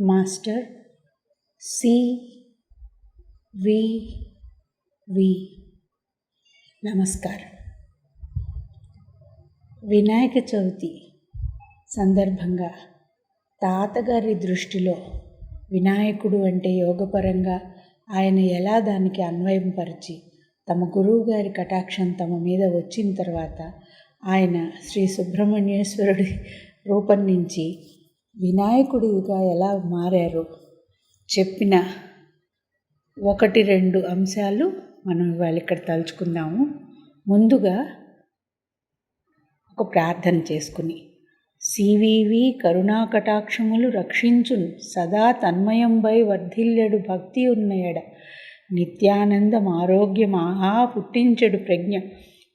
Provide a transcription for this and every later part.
Master C వి వి. నమస్కారం. వినాయక చవితి సందర్భంగా తాతగారి దృష్టిలో వినాయకుడు అంటే యోగపరంగా ఆయన ఎలా దానికి అన్వయంపరిచి తమ గురువుగారి కటాక్షం తమ మీద వచ్చిన తర్వాత ఆయన శ్రీ సుబ్రహ్మణ్యేశ్వరుడి రూపం నుంచి వినాయకుడిగా ఎలా మారారు చెప్పిన ఒకటి రెండు అంశాలు మనం ఇవాళ ఇక్కడ తలుచుకుందాము. ముందుగా ఒక ప్రార్థన చేసుకుని సివివి కరుణా కటాక్షములు రక్షించును సదా తన్మయంబై వర్ధిల్లెడు భక్తి ఉన్నయడ నిత్యానందం ఆరోగ్యం ఆహా పుట్టించెడు ప్రజ్ఞ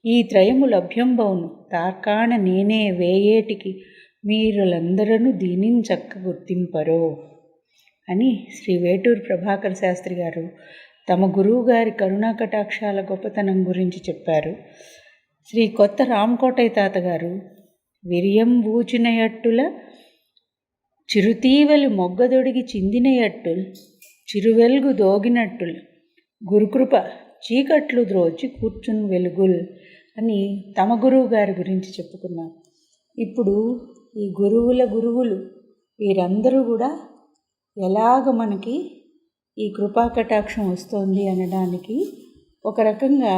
ఈ త్రయము లభ్యంబవును తార్కాణ నేనే వేయేటికి మీరులందరూ దీనించక్క గుర్తింపరో అని శ్రీ వేటూరు ప్రభాకర్ శాస్త్రి గారు తమ గురువు గారి కరుణా కటాక్షాల గొప్పతనం గురించి చెప్పారు. శ్రీ కొత్త రామకోటయ్య తాతగారు విరియం బూచినయట్టుల చిరుతీవలి మొగ్గదొడిగి చిందినయట్టుల్ చిరువెలుగు దోగినట్టుల్ గురుకృప చీకట్లు ద్రోచి కూర్చుని వెలుగుల్ అని తమ గురువు గారి గురించి చెప్పుకున్నారు. ఇప్పుడు ఈ గురువుల గురువులు వీరందరూ కూడా ఎలాగ మనకి ఈ కృపాకటాక్షం వస్తోంది అనడానికి ఒక రకంగా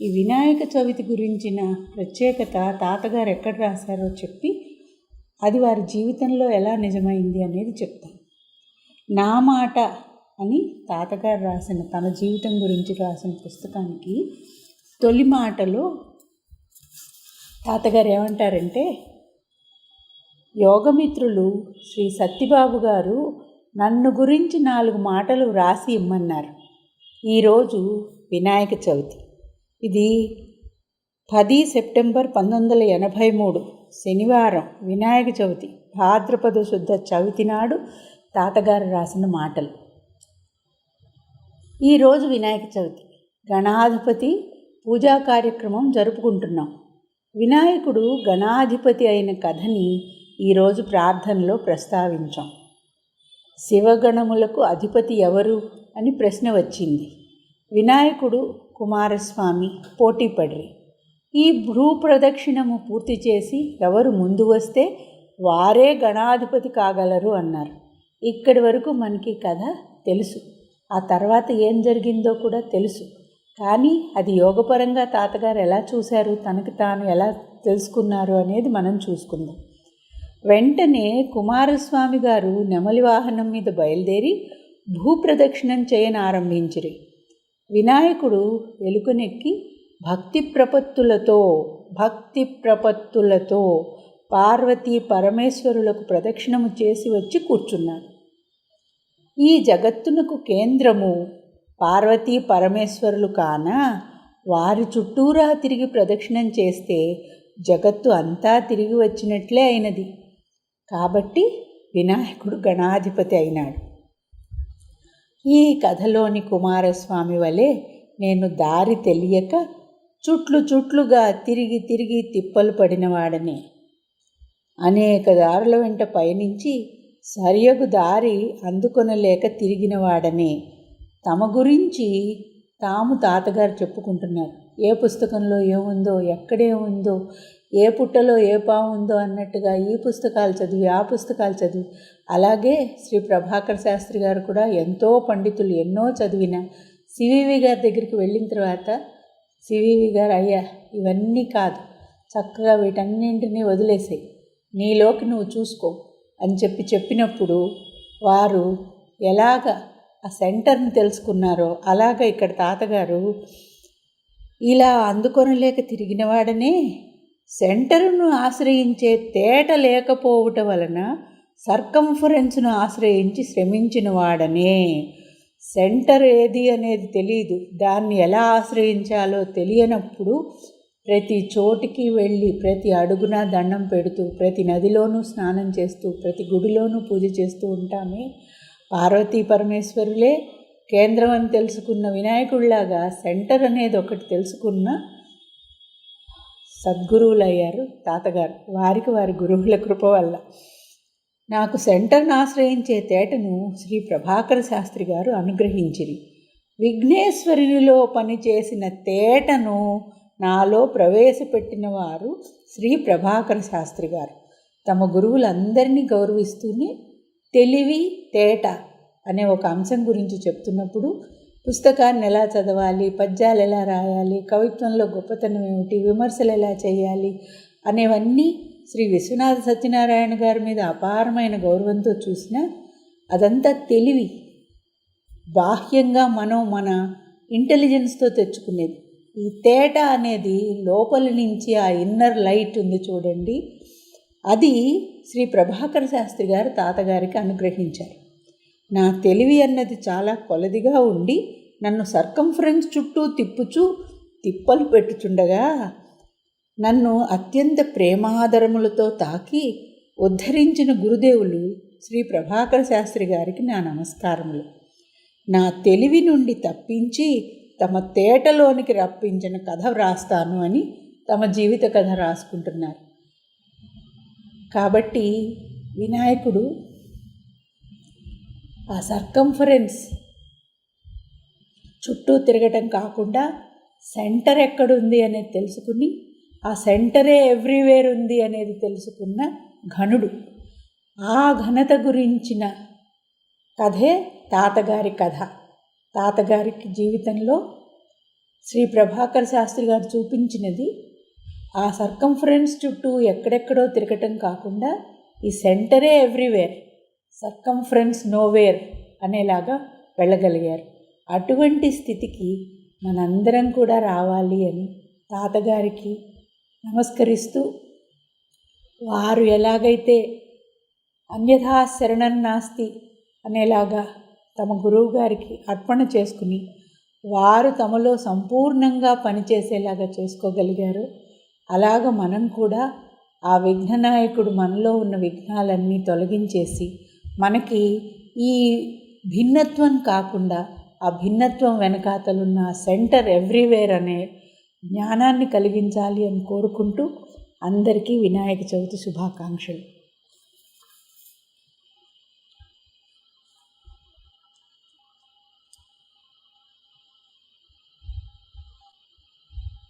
ఈ వినాయక చవితి గురించిన ప్రత్యేకత తాతగారు ఎక్కడ రాశారో చెప్పి అది వారి జీవితంలో ఎలా నిజమైంది అనేది చెప్తాను నా మాట అని తాతగారు రాసిన తన జీవితం గురించి రాసిన పుస్తకానికి తొలి మాటలో తాతగారు ఏమంటారంటే యోగమిత్రులు శ్రీ సత్యబాబు గారు నన్ను గురించి నాలుగు మాటలు వ్రాసి ఇమ్మన్నారు. ఈరోజు వినాయక చవితి. ఇది పది సెప్టెంబర్ పంతొమ్మిది వందల ఎనభై మూడు శనివారం వినాయక చవితి భాద్రపద శుద్ధ చవితి నాడు తాతగారు రాసిన మాటలు. ఈరోజు వినాయక చవితి. గణాధిపతి పూజా కార్యక్రమం జరుపుకుంటున్నాం. వినాయకుడు గణాధిపతి అయిన కథని ఈరోజు ప్రార్థనలో ప్రస్తావించాం. శివగణములకు అధిపతి ఎవరు? అని ప్రశ్న వచ్చింది. వినాయకుడు కుమారస్వామి పోటీపడ్రి ఈ భూప్రదక్షిణము పూర్తి చేసి ఎవరు ముందు వస్తే వారే గణాధిపతి కాగలరు అన్నారు. ఇక్కడి వరకు మనకి కథ తెలుసు. ఆ తర్వాత ఏం జరిగిందో కూడా తెలుసు. కానీ అది యోగపరంగా తాతగారు ఎలా చూశారు? తనకు తాను ఎలా తెలుసుకున్నారు అనేది మనం చూసుకుందాం. వెంటనే కుమారస్వామి గారు నెమలి వాహనం మీద బయలుదేరి భూప్రదక్షిణం చేయనారంభించిరి. వినాయకుడు వెలుకనెక్కి భక్తి ప్రపత్తులతో భక్తి ప్రపత్తులతో పార్వతీ పరమేశ్వరులకు ప్రదక్షిణము చేసి వచ్చి కూర్చున్నాడు. ఈ జగత్తునకు కేంద్రము పార్వతీ పరమేశ్వరులు కాన? వారి చుట్టూరా తిరిగి ప్రదక్షిణం చేస్తే జగత్తు అంతా తిరిగి వచ్చినట్లే అయినది. కాబట్టి వినాయకుడు గణాధిపతి అయినాడు. ఈ కథలోని కుమారస్వామి వలె నేను దారి తెలియక చుట్లు చుట్లుగా తిరిగి తిరిగి తిప్పలు పడినవాడని అనేక దారుల వెంట పయనించి సరియగు దారి అందుకొనలేక తిరిగినవాడని తమ గురించి తాము తాతగారు చెప్పుకుంటున్నారు. ఏ పుస్తకంలో ఏముందో ఎక్కడే ఉందో ఏ పుట్టలో ఏ పాము ఉందో అన్నట్టుగా ఈ పుస్తకాలు చదివి ఆ పుస్తకాలు చదివి. అలాగే శ్రీ ప్రభాకర్ శాస్త్రి గారు కూడా ఎంతో పండితులు ఎన్నో చదివిన. సివివి గారి దగ్గరికి వెళ్ళిన తర్వాత సివివి గారు అయ్యా ఇవన్నీ కాదు. చక్కగా వీటన్నింటినీ వదిలేసాయి. నీలోకి నువ్వు చూసుకో అని చెప్పి చెప్పినప్పుడు వారు ఎలాగ ఆ సెంటర్ని తెలుసుకున్నారో అలాగ ఇక్కడ తాతగారు ఇలా అందుకొనలేక తిరిగినవాడనే సెంటరును ఆశ్రయించే తేట లేకపోవుట వలన సర్కంఫరెన్స్ను ఆశ్రయించి శ్రమించిన వాడనే సెంటర్ ఏది అనేది తెలియదు దాన్ని ఎలా ఆశ్రయించాలో తెలియనప్పుడు ప్రతి చోటికి వెళ్ళి ప్రతి అడుగున దండం పెడుతూ ప్రతి నదిలోనూ స్నానం చేస్తూ ప్రతి గుడిలోనూ పూజ చేస్తూ ఉంటామే. పార్వతీ పరమేశ్వరులే కేంద్రం అని తెలుసుకున్న వినాయకుడిలాగా సెంటర్ అనేది ఒకటి తెలుసుకున్న సద్గురువులు అయ్యారు తాతగారు. వారికి వారి గురువుల కృప వల్ల. నాకు సెంటర్ను ఆశ్రయించే తేటను శ్రీ ప్రభాకర శాస్త్రి గారు అనుగ్రహించిరి. విఘ్నేశ్వరునిలో పనిచేసిన తేటను నాలో ప్రవేశపెట్టిన వారు శ్రీ ప్రభాకర శాస్త్రి గారు. తమ గురువులందరినీ గౌరవిస్తూనే తెలివి తేట అనే ఒక అంశం గురించి చెప్తున్నప్పుడు పుస్తకాన్ని ఎలా చదవాలి పద్యాలు ఎలా రాయాలి కవిత్వంలో గొప్పతనం ఏమిటి విమర్శలు ఎలా చేయాలి అనేవన్నీ శ్రీ విశ్వనాథ సత్యనారాయణ గారి మీద అపారమైన గౌరవంతో చూసిన అదంతా తెలివి బాహ్యంగా మనం మన ఇంటెలిజెన్స్తో తెచ్చుకునేది. ఈ తేట అనేది లోపల నుంచి ఆ ఇన్నర్ లైట్ ఉంది చూడండి. అది శ్రీ ప్రభాకర శాస్త్రి గారు తాతగారికి అనుగ్రహించారు. నా తెలివి అన్నది చాలా కొలదిగా ఉండి నన్ను సర్కంఫరెన్స్ చుట్టూ తిప్పుచూ తిప్పలు పెట్టుచుండగా నన్ను అత్యంత ప్రేమాదరములతో తాకి ఉద్ధరించిన గురుదేవులు శ్రీ ప్రభాకర శాస్త్రి గారికి నా నమస్కారములు. నా తెలివి నుండి తప్పించి తమ తేటలోనికి రప్పించిన కథ వ్రాస్తాను అని తమ జీవిత కథ రాసుకుంటున్నారు. కాబట్టి వినాయకుడు ఆ సర్కంఫరెన్స్ చుట్టూ తిరగటం కాకుండా సెంటర్ ఎక్కడుంది అనేది తెలుసుకుని ఆ సెంటరే ఎవ్రీవేర్ ఉంది అనేది తెలుసుకున్న ఘనుడు. ఆ ఘనత గురించిన కథే తాతగారి కథ. తాతగారికి జీవితంలో శ్రీ ప్రభాకర్ శాస్త్రి గారు చూపించినది ఆ సర్కంఫరెన్స్ చుట్టూ ఎక్కడెక్కడో తిరగటం కాకుండా ఈ సెంటరే ఎవ్రీవేర్ సర్కంఫరెన్స్ నోవేర్ అనేలాగా వెళ్ళగలిగారు. అటువంటి స్థితికి మనందరం కూడా రావాలి అని తాతగారికి నమస్కరిస్తూ వారు ఎలాగైతే అన్యథా శరణం నాస్తి అనేలాగా తమ గురువు గారికి అర్పణ చేసుకుని వారు తమలో సంపూర్ణంగా పనిచేసేలాగా చేసుకోగలిగారు అలాగ మనం కూడా ఆ విఘ్ననాయకుడు మనలో ఉన్న విఘ్నాలన్నీ తొలగించేసి మనకి ఈ భిన్నత్వం కాకుండా ఆ భిన్నత్వం వెనకాతలున్న సెంటర్ ఎవ్రీవేర్ అనే జ్ఞానాన్ని కలిగించాలి అని కోరుకుంటూ అందరికీ వినాయక చవితి శుభాకాంక్షలు.